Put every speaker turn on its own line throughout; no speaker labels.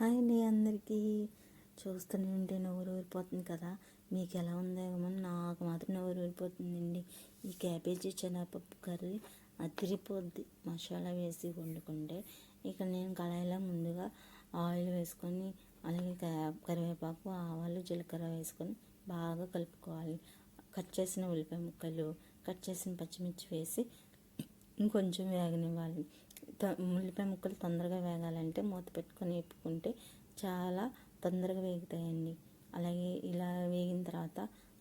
Hi అండి అందరికీ. చూస్తూనే ఉంటే నవ్వురు ఊరిపోతుంది కదా. మీకు ఎలా ఉందేమో నాకు మాత్రం నవ్వురు ఊరిపోతుందండి. ఈ క్యాబేజీ శనగపప్పు కర్రీ అదిరిపోద్ది. మసాలా వేసి వండుకుంటే ఇక నేను కళాయిలో ముందుగా ఆయిల్ వేసుకొని అలాగే కరివేపాకు ఆవాలు జీలకర్ర వేసుకొని బాగా కలుపుకోవాలి. కట్ చేసిన ఉల్లిపాయ ముక్కలు కట్ చేసిన పచ్చిమిర్చి వేసి ఇంకొంచెం వేగనివ్వాలి. ఉల్లిపాయ ముక్కలు తొందరగా వేగాలంటే మూత పెట్టుకొని వేపుకుంటే చాలా తొందరగా వేగుతాయండి. అలాగే ఇలా వేగిన తర్వాత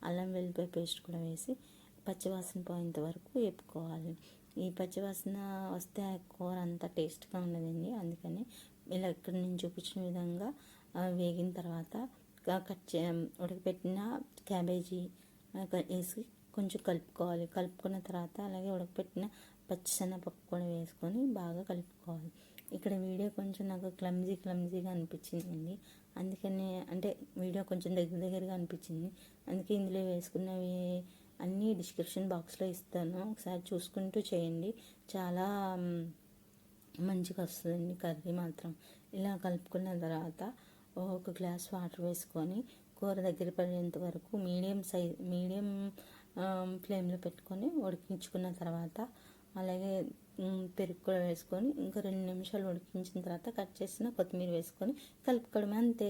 అల్లం వెల్లిపాయ పేస్ట్ కూడా వేసి పచ్చివాసన పోయేంత వరకు వేపుకోవాలి. ఈ పచ్చివాసన వస్తే ఆ కూర అంత టేస్ట్గా ఉండదండి. అందుకని ఇలా ఇక్కడ నేను చూపించిన విధంగా వేగిన తర్వాత కట్ చే ఉడకపెట్టిన క్యాబేజీ వేసి కొంచెం కలుపుకోవాలి. కలుపుకున్న తర్వాత అలాగే ఉడకపెట్టిన పచ్చిశనగపప్పు కూడా వేసుకొని బాగా కలుపుకోవాలి. ఇక్కడ వీడియో కొంచెం నాకు క్లమ్జీ క్లమ్జీగా అనిపించిందండి. అందుకని అంటే వీడియో కొంచెం దగ్గర దగ్గరగా అనిపించింది. అందుకే ఇందులో వేసుకున్నవి అన్నీ డిస్క్రిప్షన్ బాక్స్లో ఇస్తాను. ఒకసారి చూసుకుంటూ చేయండి. చాలా మంచిగా వస్తుందండి కర్రీ మాత్రం. ఇలా కలుపుకున్న తర్వాత ఒక గ్లాస్ వాటర్ వేసుకొని కూర దగ్గర పడేంత వరకు మీడియం సైజ్ మీడియం ఫ్లేమ్లో పెట్టుకొని ఉడికించుకున్న తర్వాత అలాగే పెరుగు కూడా వేసుకొని ఇంకా రెండు నిమిషాలు ఉడికించిన తర్వాత కట్ చేసిన కొత్తిమీర వేసుకొని కలుపుకోవడం అంతే.